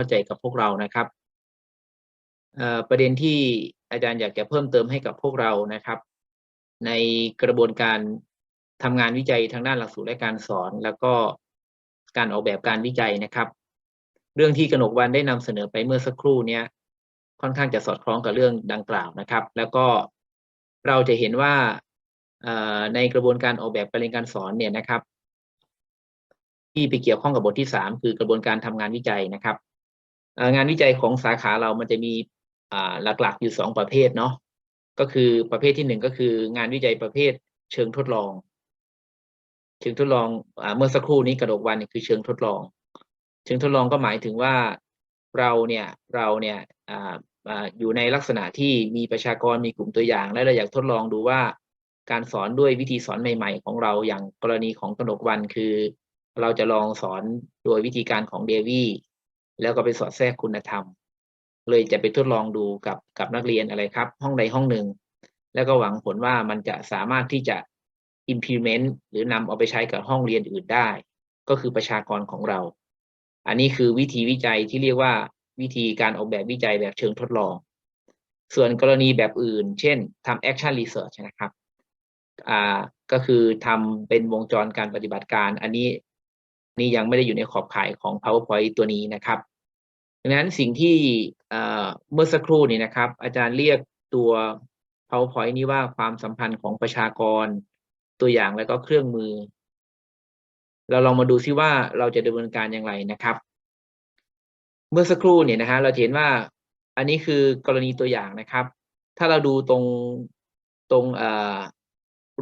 เข้าใจกับพวกเรานะครับเอ่อประเด็นที่อาจารย์อยากจะเพิ่มเติมให้กับพวกเรานะครับ ในกระบวนการทำงานวิจัยทางด้านหลักสูตรและการสอน แล้วก็การออกแบบการวิจัยนะครับ เรื่องที่กนกวันได้นำเสนอไปเมื่อสักครู่เนี้ยค่อนข้างจะสอดคล้องกับเรื่องดังกล่าวนะครับ แล้วก็เราจะเห็นว่าเอ่อในกระบวนการออกแบบการเรียนการสอนเนี่ยนะครับ ที่ไปเกี่ยวข้องกับบทที่สามคือกระบวนการทำงานวิจัยนะครับ งานวิจัยของสาขาเรามันจะมีหลักๆ อยู่สองประเภทเนาะก็คือประเภทที่หนึ่งก็คืองานวิจัยประเภทเชิงทดลอง เชิงทดลองอเมื่อสักครู่นี้กระดกวันคือเชิงทดลอง เชิงทดลองก็หมายถึงว่าเราเนี่ยเราเนี่ยออยู่ในลักษณะที่มีประชากรมีกลุ่มตัวอย่าง และเราอยากทดลองดูว่าการสอนด้วยวิธีสอนใหม่ ๆ ของเราอย่างกรณีของกนกวันคือ เราจะลองสอนโดยวิธีการของเดวี่ แล้วก็ไปสอดแทรกคุณธรรม เลยจะไปทดลองดูกับกับนักเรียนอะไรครับ ห้องใดห้องหนึ่ง แล้วก็หวังผลว่ามันจะสามารถที่จะ implement หรือนำเอาไปใช้กับห้องเรียนอื่นได้ ก็คือประชากรของเรา อันนี้คือวิธีวิจัยที่เรียกว่าวิธีการออกแบบวิจัยแบบเชิงทดลอง ส่วนกรณีแบบอื่น เช่นทำ action research นะครับอ่าก็คือทำเป็นวงจรการปฏิบัติการ อันนี้นี่ยังไม่ได้อยู่ในขอบข่ายของ powerpoint ตัวนี้นะครับ ดังนั้นสิ่งที่เมื่อสักครู่นี้นะครับ อาจารย์เรียกตัว powerpoint นี้ว่าความสัมพันธ์ของประชากรตัวอย่างแล้วก็เครื่องมือ เราลองมาดูซิว่าเราจะดำเนินการอย่างไรนะครับ เมื่อสักครู่เนี่ยนะฮะเราเห็นว่าอันนี้คือกรณีตัวอย่างนะครับ ถ้าเราดูตรงตรง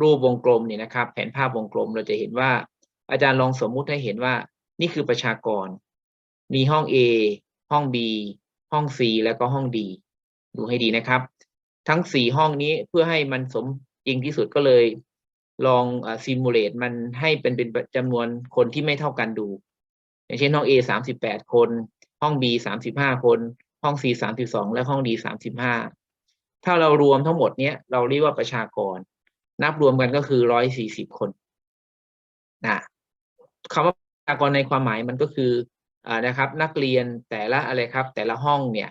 รูปวงกลมเนี่ยนะครับ แผนภาพวงกลมเราจะเห็นว่า อาจารย์ลองสมมุติให้เห็นว่า นี่คือประชากร มีห้อง A ห้อง B ห้อง C แล้วก็ห้อง D ดูให้ดีนะครับ ทั้งสี่ห้องนี้เพื่อให้มันสมจริงที่สุดก็เลย ลองซิมูเลตมันให้เป็นเป็นจำนวนคนที่ไม่เท่ากันดู อย่างเช่นห้อง A สามสิบแปดคน ห้อง B สามสิบห้าคน ห้อง C สามสิบสองและห้อง D สามสิบห้าถ้าเรารวมทั้งหมดเนี้ยเราเรียกว่าประชากร นับรวมกันก็คือร้อยสี่สิบคนนะคำว่าประชากรในความหมายมันก็คือ นะครับนักเรียนแต่ละอะไรครับแต่ละห้องเนี่ย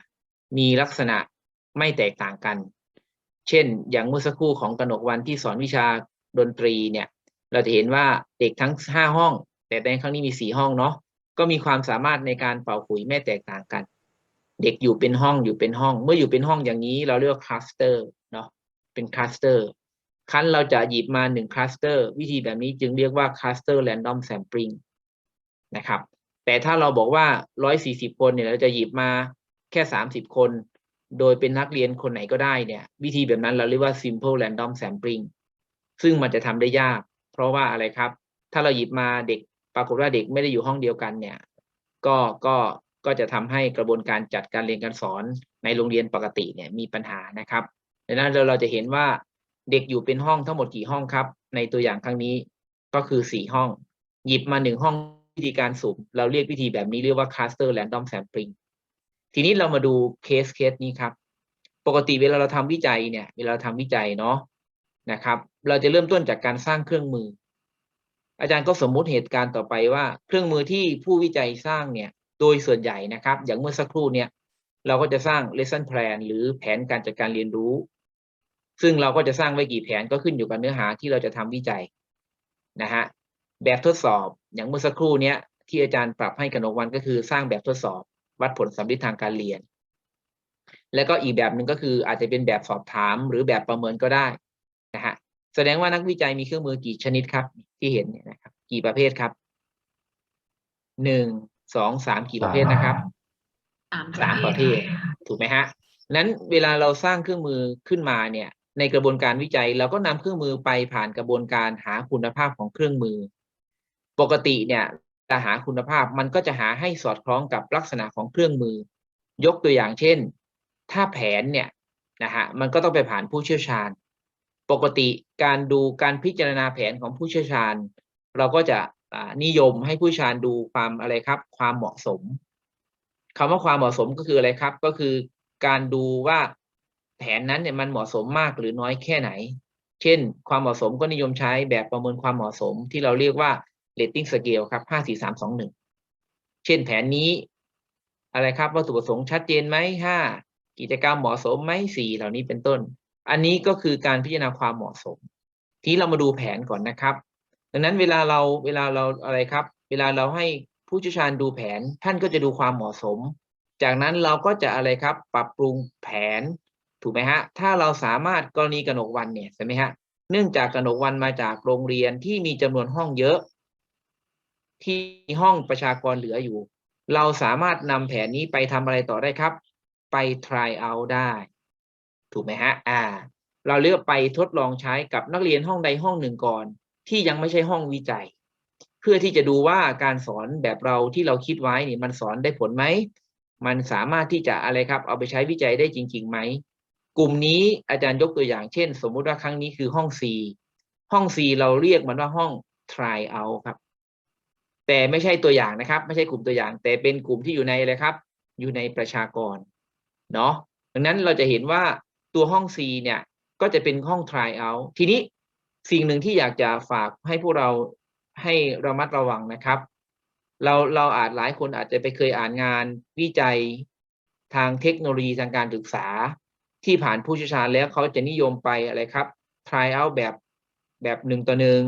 มีลักษณะไม่แตกต่างกัน เช่น อย่างเมื่อสักครู่ของกนกวันที่สอนวิชาดนตรีเนี่ยเราจะเห็นว่าเด็กทั้งห้าห้อง แต่ในครั้งนี้มีสี่ห้องเนาะก็มีความสามารถในการเป่าขุยไม่แตกต่างกัน เด็กอยู่เป็นห้องอยู่เป็นห้อง เมื่ออยู่เป็นห้องอย่างนี้เราเรียกว่าคลัสเตอร์เนาะเป็นคลัสเตอร์คั้นเราจะหยิบมาหนึ่งคลัสเตอร์วิธีแบบนี้จึงเรียกว่าคลัสเตอร์แรนดอมแซมปลิงนะครับ แต่ถ้าเราบอกว่าร้อยสี่สิบคนเนี่ยเราจะหยิบมาแค่สามสิบคน โดยเป็นนักเรียนคนไหนก็ได้เนี่ย วิธีแบบนั้นเราเรียกว่า simple random sampling ซึ่งมันจะทำได้ยาก เพราะว่าอะไรครับ ถ้าเราหยิบมาเด็กปรากฏว่าเด็กไม่ได้อยู่ห้องเดียวกันเนี่ย ก็ก็ก็จะทำให้กระบวนการจัดการเรียนการสอนในโรงเรียนปกติเนี่ยมีปัญหานะครับดังนั้นเราเราจะเห็นว่าเด็กอยู่เป็นห้องทั้งหมดกี่ห้องครับ ในตัวอย่างครั้งนี้ก็คือสี่ห้อง หยิบมาหนึ่งห้อง ธีการสุ่มเราเรียกวิธีแบบนี้เรียกว่า cluster random sampling ทีนี้เรามาดูเคสเคสนี้ครับ ปกติเวลาเราทำวิจัยเนี่ย เวลาเราทำวิจัยเนาะนะครับ เราจะเริ่มต้นจากการสร้างเครื่องมือ อาจารย์ก็สมมุติเหตุการณ์ต่อไปว่า เครื่องมือที่ผู้วิจัยสร้างเนี่ย โดยส่วนใหญ่นะครับ อย่างเมื่อสักครู่เนี่ย เราก็จะสร้าง lesson plan หรือแผนการจัดการเรียนรู้ ซึ่งเราก็จะสร้างไว้กี่แผนก็ขึ้นอยู่กับเนื้อหาที่เราจะทำวิจัยนะฮะ แบบทดสอบ อย่างเมื่อสักครู่เนี้ยที่อาจารย์ปรับให้กนกวันก็คือสร้างแบบทดสอบ วัดผลสำลิดทางการเรียน แล้วก็อีกแบบหนึ่งก็คืออาจจะเป็นแบบสอบถามหรือแบบประเมินก็ได้นะฮะแสดงว่านักวิจัยมีเครื่องมือกี่ชนิดครับ ที่เห็นเนี่ยนะครับ กี่ประเภทครับหนึ่งสองสามกี่ประเภทนะครับสามสามประเภทถูกไหมฮะนั้นเวลาเราสร้างเครื่องมือขึ้นมาเนี่ย ในกระบวนการวิจัย เราก็นำเครื่องมือไปผ่านกระบวนการหาคุณภาพของเครื่องมือ ปกติเนี่ยจะหาคุณภาพมันก็จะหาให้สอดคล้องกับลักษณะของเครื่องมือ ยกตัวอย่างเช่น ถ้าแผนเนี่ยนะฮะมันก็ต้องไปผ่านผู้เชี่ยวชาญ ปกติการดูการพิจารณาแผนของผู้เชี่ยวชาญ เราก็จะนิยมให้ผู้ชาญดูความอะไรครับ ความเหมาะสมคำว่าความเหมาะสมก็คืออะไรครับ ก็คือการดูว่าแผนนั้นเนี่ยมันเหมาะสมมากหรือน้อยแค่ไหน เช่น ความเหมาะสมก็นิยมใช้แบบประเมินความเหมาะสมที่เราเรียกว่า rating scale ครับห้าสี่สามสองหนึ่งเช่นแผนนี้ อะไรครับวัตถุประสงค์ชัดเจนไหมห้ากิจกรรมเหมาะสมไหมสี่เหล่านี้เป็นต้น อันนี้ก็คือการพิจารณาความเหมาะสม ทีนี้เรามาดูแผนก่อนนะครับ ดังนั้นเวลาเราเวลาเราอะไรครับ เวลาเราให้ผู้เชี่ยวชาญดูแผนท่านก็จะดูความเหมาะสม จากนั้นเราก็จะอะไรครับ ปรับปรุงแผนถูกไหมฮะ ถ้าเราสามารถกรณีกนกวันเนี่ยใช่ไหมฮะ เนื่องจากกนกวันมาจากโรงเรียนที่มีจำนวนห้องเยอะ ที่ห้องประชากรเหลืออยู่ เราสามารถนำแผนนี้ไปทำอะไรต่อได้ครับ ไป try out ได้ ถูกไหมฮะ อ่า เราเลือกไปทดลองใช้กับนักเรียนห้องใดห้องหนึ่งก่อน ที่ยังไม่ใช่ห้องวิจัย เพื่อที่จะดูว่าการสอนแบบเราที่เราคิดไว้นี่มันสอนได้ผลไหม มันสามารถที่จะอะไรครับ เอาไปใช้วิจัยได้จริงๆไหมกลุ่มนี้อาจารย์ยกตัวอย่างเช่น สมมุติว่าครั้งนี้คือห้อง C ห้อง C เราเรียกมันว่าห้อง try out ครับ แต่ไม่ใช่ตัวอย่างนะครับ ไม่ใช่กลุ่มตัวอย่าง แต่เป็นกลุ่มที่อยู่ในอะไรครับ อยู่ในประชากรเนาะดังนั้นเราจะเห็นว่าตัวห้อง C เนี่ยก็จะเป็นห้อง try out ทีนี้สิ่งหนึ่งที่อยากจะฝากให้พวกเราให้ระมัดระวังนะครับ เราเราอาจหลายคนอาจจะไปเคยอ่านงานวิจัยทางเทคโนโลยีทางการศึกษา ที่ผ่านผู้เชี่ยวชาญแล้วเขาจะนิยมไปอะไรครับ try out แบบแบบหนึ่งต่อหนึ่ง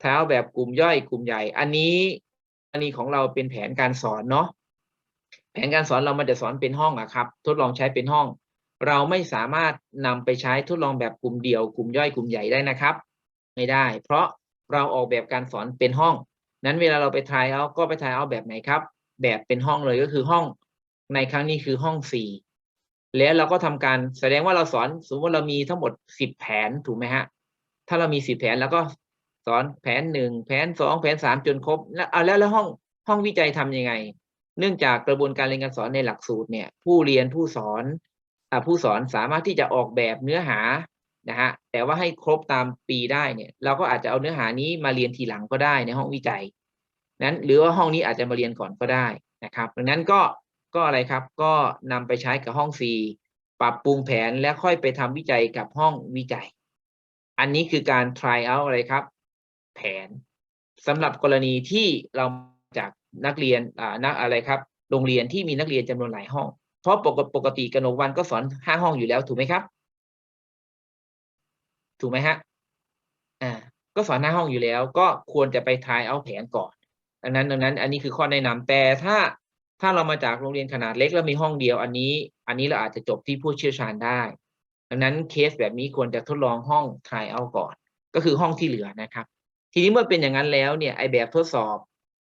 try out แบบกลุ่มย่อยกลุ่มใหญ่ อันนี้อันนี้ของเราเป็นแผนการสอนเนาะแผนการสอนเรามันจะสอนเป็นห้องอะครับ ทดลองใช้เป็นห้อง เราไม่สามารถนำไปใช้ทดลองแบบกลุ่มเดียวกลุ่มย่อยกลุ่มใหญ่ได้นะครับ ไม่ได้ เพราะเราออกแบบการสอนเป็นห้อง นั้นเวลาเราไปทายเอาก็ไปทายเอาแบบไหนครับ แบบเป็นห้องเลยก็คือห้อง ในครั้งนี้คือห้องสี่แล้วเราก็ทำการแสดงว่าเราสอนสมมติว่าเรามีทั้งหมดสิบแผนถูกไหมฮะถ้าเรามีสิบแผนแล้วก็ สอนแผนหนึ่งแผนสองแผนสามจนครบ แล้วเอาแล้วแล้วห้องห้องวิจัยทำยังไง เนื่องจากกระบวนการเรียนการสอนในหลักสูตรเนี่ย ผู้เรียนผู้สอนอผู้สอนสามารถที่จะออกแบบเนื้อหานะฮะแต่ว่าให้ครบตามปีได้เนี่ยเราก็อาจจะเอาเนื้อหานี้มาเรียนทีหลังก็ได้ในห้องวิจัย นั้นหรือว่าห้องนี้อาจจะมาเรียนก่อนก็ได้นะครับดังนั้นก็ก็อะไรครับก็นำไปใช้กับห้อง C ปรับปรุงแผนแล้วค่อยไปทำวิจัยกับห้องวิจัย อันนี้คือการ try out อะไรครับ แผนสำหรับกรณีที่เราจากนักเรียนอ่านักอะไรครับ โรงเรียนที่มีนักเรียนจำนวนหลายห้อง เพราะปกติปกติกนกวันก็สอนห้าห้องอยู่แล้วถูกไหมครับ ถูกไหมฮะอ่าก็สอนหน้าห้องอยู่แล้ว ก็ควรจะไปทายเอาแผนก่อนดังนั้นดังนั้น อันนี้คือข้อแนะนำแต่ถ้าถ้าเรามาจากโรงเรียนขนาดเล็กแล้วมีห้องเดียว อันนี้ อันนี้เราอาจจะจบที่ผู้เชี่ยวชาญได้ ดังนั้นเคสแบบนี้ควรจะทดลองห้องทายเอาก่อน ก็คือห้องที่เหลือนะครับ ทีนี้เมื่อเป็นอย่างนั้นแล้วเนี่ยไอแบบทดสอบ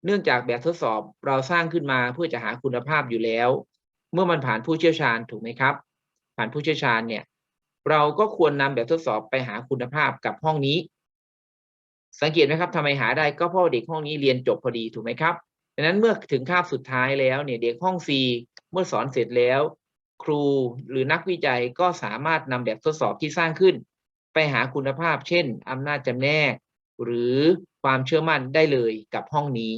เนื่องจากแบบทดสอบเราสร้างขึ้นมาเพื่อจะหาคุณภาพอยู่แล้ว เมื่อมันผ่านผู้เชี่ยวชาญถูกไหมครับ ผ่านผู้เชี่ยวชาญเนี่ย เราก็ควรนำแบบทดสอบไปหาคุณภาพกับห้องนี้ สังเกตไหมครับทำไมหาได้ก็เพราะเด็กห้องนี้เรียนจบพอดีถูกไหมครับดังนั้นเมื่อถึงคาบสุดท้ายแล้วเนี่ยเด็กห้อง C เมื่อสอนเสร็จแล้ว ครูหรือนักวิจัยก็สามารถนำแบบทดสอบที่สร้างขึ้น ไปหาคุณภาพ เช่นอำนาจจำแนก หรือความเชื่อมั่นได้เลยกับห้องนี้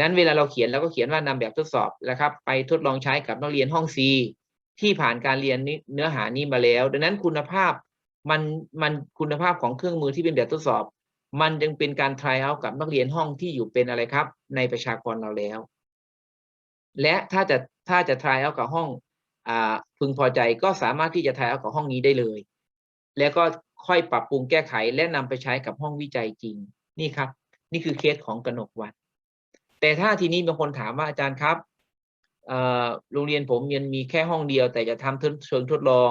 นั้นเวลาเราเขียนเราก็เขียนว่านำแบบทดสอบนะครับ ไปทดลองใช้กับนักเรียนห้อง C ที่ผ่านการเรียนเนื้อหานี้มาแล้ว ดังนั้นคุณภาพมันมันคุณภาพของเครื่องมือที่เป็นแบบทดสอบ มันยังเป็นการ try out กับนักเรียนห้องที่อยู่เป็นอะไรครับ ในประชากรเราแล้ว และถ้าจะถ้าจะ try out กับห้องอพึงพอใจก็สามารถที่จะ try out กับห้องนี้ได้เลย แล้วก็ ค่อยปรับปรุงแก้ไข และนำไปใช้กับห้องวิจัยจริง นี่ครับ นี่คือเคสของกนกวันแต่ถ้าทีนี้บางคนถามว่าอาจารย์ครับโรงเรียนผมยังมีแค่ห้องเดียว แต่จะทำเชิงทดลอง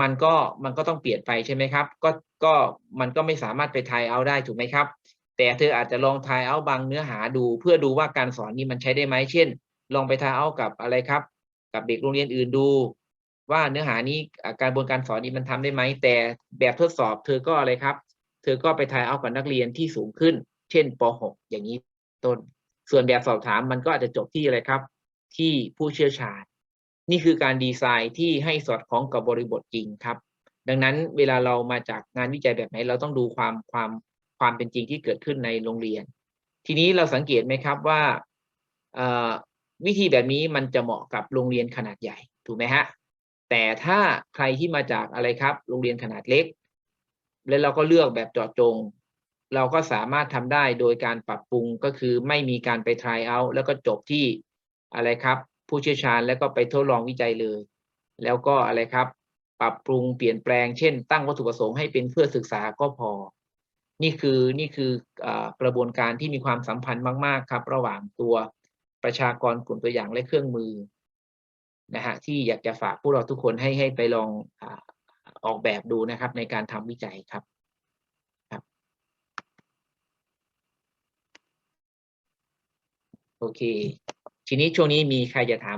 มันก็มันก็ต้องเปลี่ยนไปใช่ไหมครับ ก็ก็มันก็ไม่สามารถไปทายเอาได้ถูกไหมครับ แต่เธออาจจะลองทายเอาบางเนื้อหาดู เพื่อดูว่าการสอนนี้มันใช้ได้ไหมเช่น ลองไปทายเอากับอะไรครับ กับเด็กโรงเรียนอื่นดู ว่าเนื้อหานี้การบนการสอนนี้มันทำได้ไหม แต่แบบทดสอบเธอก็อะไรครับ เธอก็ไปทายเอากับนักเรียนที่สูงขึ้น เช่นป .6 อย่างนี้ต้น ส่วนแบบสอบถามมันก็อาจจะจบที่อะไรครับ ที่ผู้เชี่ยวชาญ นี่คือการดีไซน์ที่ให้สอดคล้องกับบริบทจริงครับ ดังนั้นเวลาเรามาจากงานวิจัยแบบไหน เราต้องดูความความความเป็นจริงที่เกิดขึ้นในโรงเรียน ทีนี้เราสังเกตไหมครับว่าวิธีแบบนี้มันจะเหมาะกับโรงเรียนขนาดใหญ่ถูกไหมฮะ แต่ถ้าใครที่มาจากอะไรครับ โรงเรียนขนาดเล็ก แล้วเราก็เลือกแบบเจาะจง เราก็สามารถทำได้โดยการปรับปรุงก็คือไม่มีการไป try out แล้วก็จบที่อะไรครับ ผู้เชี่ยวชาญแล้วก็ไปทดลองวิจัยเลย แล้วก็อะไรครับ ปรับปรุงเปลี่ยนแปลงเช่น ตั้งวัตถุประสงค์ให้เป็นเพื่อศึกษาก็พอ นี่คือนี่คือกระบวนการที่มีความสัมพันธ์มาก ๆ ครับ ระหว่างตัวประชากรกลุ่มตัวอย่างและเครื่องมือ นะฮะที่อยากจะฝากพวกเราทุกคนให้ให้ไปลองอออกแบบดูนะครับ ในการทำวิจัยครับครับ โอเค ทีนี้ช่วงนี้มีใครจะถาม